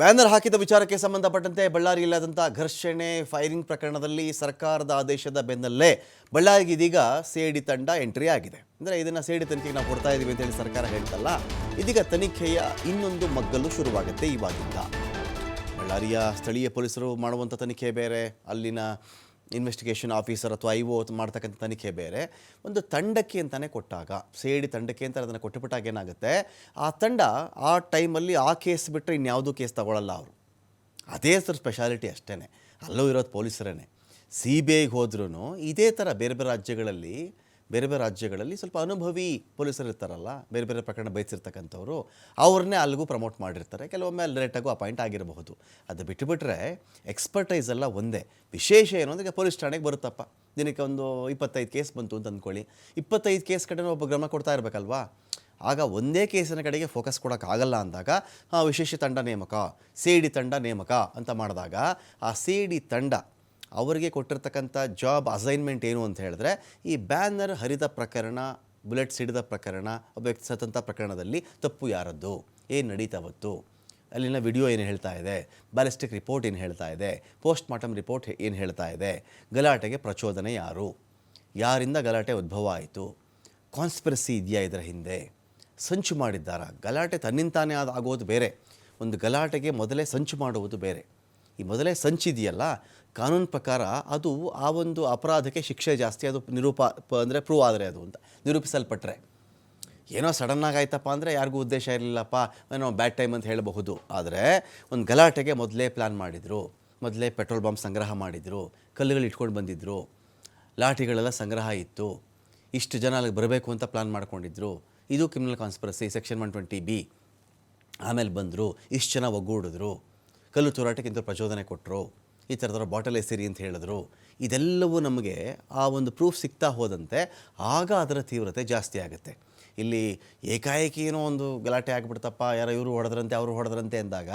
Banner ಹಾಕಿದ ವಿಚಾರಕ್ಕೆ ಸಂಬಂಧಪಟ್ಟಂತೆ ಬಳ್ಳಾರಿಯಲ್ಲಾದಂಥ ಘರ್ಷಣೆ ಫೈರಿಂಗ್ ಪ್ರಕರಣದಲ್ಲಿ ಸರ್ಕಾರದ ಆದೇಶದ ಬೆನ್ನಲ್ಲೇ ಬಳ್ಳಾರಿಗೆ ಇದೀಗ ಸೇಡಿ ತಂಡ ಎಂಟ್ರಿ ಆಗಿದೆ. ಅಂದರೆ ಇದನ್ನು ಸೇಡಿ ತನಿಖೆಗೆ ನಾವು ಕೊಡ್ತಾ ಇದ್ದೀವಿ ಅಂತೇಳಿ ಸರ್ಕಾರ ಹೇಳ್ತಲ್ಲ, ಇದೀಗ ತನಿಖೆಯ ಇನ್ನೊಂದು ಮಗ್ಗಲು ಶುರುವಾಗುತ್ತೆ ಇವಾಗಿಂದ. ಬಳ್ಳಾರಿಯ ಸ್ಥಳೀಯ ಪೊಲೀಸರು ಮಾಡುವಂಥ ತನಿಖೆ ಬೇರೆ, ಅಲ್ಲಿನ ಇನ್ವೆಸ್ಟಿಗೇಷನ್ ಆಫೀಸರ್ ಅಥವಾ ಐ ಒ ಮಾಡ್ತಕ್ಕಂಥ ತನಿಖೆ ಬೇರೆ. ಒಂದು ತಂಡಕ್ಕೆ ಅಂತಲೇ ಕೊಟ್ಟಾಗ, ಸೇಡಿ ತಂಡಕ್ಕೆ ಅಂತ ಅದನ್ನು ಕೊಟ್ಟುಬಿಟ್ಟಾಗ ಏನಾಗುತ್ತೆ, ಆ ತಂಡ ಆ ಟೈಮಲ್ಲಿ ಆ ಕೇಸ್ ಬಿಟ್ಟರೆ ಇನ್ಯಾವುದೂ ಕೇಸ್ ತಗೊಳ್ಳಲ್ಲ ಅವರು. ಅದೇ ಸರ್ ಸ್ಪೆಷಾಲಿಟಿ ಅಷ್ಟೇ ಅಲ್ಲೂ ಇರೋದು ಪೊಲೀಸರೇ ಸಿ ಬಿ ಐಗೆ ಹೋದ್ರೂ ಇದೇ ಥರ ಬೇರೆ ಬೇರೆ ರಾಜ್ಯಗಳಲ್ಲಿ ಬೇರೆ ಬೇರೆ ರಾಜ್ಯಗಳಲ್ಲಿ ಸ್ವಲ್ಪ ಅನುಭವಿ ಪೊಲೀಸರು ಇರ್ತಾರಲ್ಲ, ಬೇರೆ ಬೇರೆ ಪ್ರಕರಣ ಬಯಸಿರ್ತಕ್ಕಂಥವ್ರು, ಅವ್ರನ್ನೇ ಅಲ್ಲಿಗೂ ಪ್ರಮೋಟ್ ಮಾಡಿರ್ತಾರೆ. ಕೆಲವೊಮ್ಮೆ ಅಲ್ಲಿ ರೇಟಾಗೂ ಅಪಾಯಿಂಟ್ ಆಗಿರಬಹುದು. ಅದು ಬಿಟ್ಟುಬಿಟ್ರೆ ಎಕ್ಸ್ಪರ್ಟೈಸ್ ಎಲ್ಲ ಒಂದೇ. ವಿಶೇಷ ಏನು ಅಂದರೆ ಪೊಲೀಸ್ ಠಾಣೆಗೆ ಬರುತ್ತಪ್ಪ. ದಿನಕ್ಕೆ ಒಂದು ಇಪ್ಪತ್ತೈದು ಕೇಸ್ ಬಂತು ಅಂತ ಅಂದ್ಕೊಳ್ಳಿ. ಇಪ್ಪತ್ತೈದು ಕೇಸ್ ಕಡೆ ಒಬ್ಬ ಗಮನ ಕೊಡ್ತಾ ಇರಬೇಕಲ್ವಾ? ಆಗ ಒಂದೇ ಕೇಸಿನ ಕಡೆಗೆ ಫೋಕಸ್ ಕೊಡೋಕ್ಕಾಗಲ್ಲ ಅಂದಾಗ ವಿಶೇಷ ತಂಡ ನೇಮಕ ಸಿ ಡಿ ತಂಡ ನೇಮಕ ಅಂತ ಮಾಡಿದಾಗ, ಆ ಸಿ ಡಿ ತಂಡ ಅವರಿಗೆ ಕೊಟ್ಟಿರ್ತಕ್ಕಂಥ ಜಾಬ್ ಅಸೈನ್ಮೆಂಟ್ ಏನು ಅಂತ ಹೇಳಿದ್ರೆ, ಈ ಬ್ಯಾನರ್ ಹರಿದ ಪ್ರಕರಣ ಬುಲೆಟ್ ಸಿಡಿದ ಪ್ರಕರಣ, ಒಬ್ಬ ವ್ಯಕ್ತಿ ಪ್ರಕರಣದಲ್ಲಿ ತಪ್ಪು ಯಾರದ್ದು? ಏನು ನಡೀತಾವತ್ತು ಅಲ್ಲಿನ ವಿಡಿಯೋ ಏನು ಹೇಳ್ತಾ ಇದೆ? ಬ್ಯಾಲಿಸ್ಟಿಕ್ ರಿಪೋರ್ಟ್ ಏನು ಹೇಳ್ತಾ ಇದೆ? ಪೋಸ್ಟ್ ಮಾರ್ಟಮ್ ರಿಪೋರ್ಟ್ ಏನು ಹೇಳ್ತಾ ಇದೆ? ಗಲಾಟೆಗೆ ಪ್ರಚೋದನೆ ಯಾರು? ಯಾರಿಂದ ಗಲಾಟೆ ಉದ್ಭವ ಆಯಿತು? ಕಾನ್ಸ್ಪಿರಸಿ ಇದೆಯಾ ಇದರ ಹಿಂದೆ? ಸಂಚು ಮಾಡಿದ್ದಾರಾ? ಗಲಾಟೆ ತನ್ನಿಂತಾನೇ ಆಗೋದು ಬೇರೆ. ಒಂದು ಗಲಾಟೆಗೆ ಮೊದಲೇ ಸಂಚು ಮಾಡುವುದು ಬೇರೆ. ಈ ಮೊದಲೇ ಸಂಚಿದೆಯಲ್ಲ? ಕಾನೂನು ಪ್ರಕಾರ ಅದು ಆ ಒಂದು ಅಪರಾಧಕ್ಕೆ ಶಿಕ್ಷೆ ಜಾಸ್ತಿ, ಅದು ನಿರೂಪ ಅಂದರೆ ಪ್ರೂವ್ ಆದರೆ ಅದು ಅಂತ ನಿರೂಪಿಸಲ್ಪಟ್ಟರೆ ಏನೋ ಸಡನ್ನಾಗಿ ಆಯ್ತಪ್ಪ ಅಂದರೆ ಯಾರಿಗೂ ಉದ್ದೇಶ ಇರಲಿಲ್ಲಪ್ಪ, ಏನೋ ಬ್ಯಾಡ್ ಟೈಮ್ ಅಂತ ಹೇಳಬಹುದು. ಆದರೆ ಒಂದು ಗಲಾಟೆಗೆ ಮೊದಲೇ ಪ್ಲ್ಯಾನ್ ಮಾಡಿದರು, ಮೊದಲೇ ಪೆಟ್ರೋಲ್ ಬಾಂಬ್ ಸಂಗ್ರಹ ಮಾಡಿದರು, ಕಲ್ಲುಗಳು ಇಟ್ಕೊಂಡು ಬಂದಿದ್ದರು ಲಾಠಿಗಳೆಲ್ಲ ಸಂಗ್ರಹ ಇತ್ತು, ಇಷ್ಟು ಜನ ಅಲ್ಲಿಗೆ ಬರಬೇಕು ಅಂತ ಪ್ಲ್ಯಾನ್ ಮಾಡ್ಕೊಂಡಿದ್ರು. ಇದು criminal conspiracy section one twenty B ಆಮೇಲೆ ಬಂದರು, ಇಷ್ಟು ಜನ ಒಗ್ಗೂಡಿದ್ರು. ಕಲ್ಲು ತೂರಾಟಕ್ಕಿಂತ ಪ್ರಚೋದನೆ ಕೊಟ್ಟರು ಈ ಥರದವ್ರ ಬಾಟಲ್ ಎಸಿರಿ ಅಂತ ಹೇಳಿದ್ರು, ಇದೆಲ್ಲವೂ ನಮಗೆ ಆ ಒಂದು ಪ್ರೂಫ್ ಸಿಗ್ತಾ ಹೋದಂತೆ ಆಗ ಅದರ ತೀವ್ರತೆ ಜಾಸ್ತಿ ಆಗುತ್ತೆ. ಇಲ್ಲಿ ಏಕಾಏಕಿ ಏನೋ ಒಂದು ಗಲಾಟೆ ಆಗಿಬಿಡ್ತಪ್ಪ, ಯಾರೋ ಇವರು ಹೊಡೆದ್ರಂತೆ, ಅವರು ಹೊಡೆದ್ರಂತೆ ಅಂದಾಗ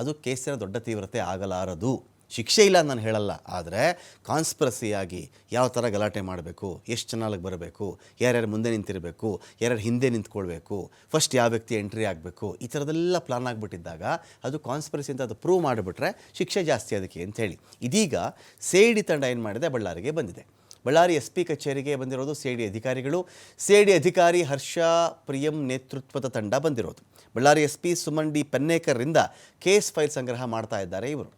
ಅದು ಕೇಸಿನ ದೊಡ್ಡ ತೀವ್ರತೆ ಆಗಲಾರದು. ಶಿಕ್ಷೆ ಇಲ್ಲ ನಾನು ಹೇಳಲ್ಲ. ಆದರೆ ಕಾನ್ಸ್ಪರಸಿಯಾಗಿ ಯಾವ ಥರ ಗಲಾಟೆ ಮಾಡಬೇಕು, ಎಷ್ಟು ಚೆನ್ನಾಗಿ ಬರಬೇಕು, ಯಾರ್ಯಾರು ಮುಂದೆ ನಿಂತಿರಬೇಕು, ಯಾರ್ಯಾರು ಹಿಂದೆ ನಿಂತ್ಕೊಳ್ಬೇಕು ಫಸ್ಟ್ ಯಾವ ವ್ಯಕ್ತಿ ಎಂಟ್ರಿ ಆಗಬೇಕು, ಈ ಥರದೆಲ್ಲ ಪ್ಲಾನ್ ಆಗಿಬಿಟ್ಟಿದ್ದಾಗ ಅದು ಕಾನ್ಸ್ಪರಸಿ ಅಂತ ಅದು ಪ್ರೂವ್ ಮಾಡಿಬಿಟ್ರೆ ಶಿಕ್ಷೆ ಜಾಸ್ತಿ ಅದಕ್ಕೆ ಅಂಥೇಳಿ ಇದೀಗ ಸೇಡಿ ತಂಡ ಏನು ಮಾಡಿದೆ, ಬಳ್ಳಾರಿಗೆ ಬಂದಿದೆ. ಬಳ್ಳಾರಿ ಎಸ್ ಪಿ ಕಚೇರಿಗೆ ಬಂದಿರೋದು ಸೇಡಿ ಅಧಿಕಾರಿಗಳು. ಸೇಡಿ ಅಧಿಕಾರಿ ಹರ್ಷ ಪ್ರಿಯಂ ನೇತೃತ್ವದ ತಂಡ ಬಂದಿರೋದು. Ballari S P Suman D ಪೆನ್ನೇಕರ್ರಿಂದ case file ಸಂಗ್ರಹ ಮಾಡ್ತಾ ಇದ್ದಾರೆ ಇವರು.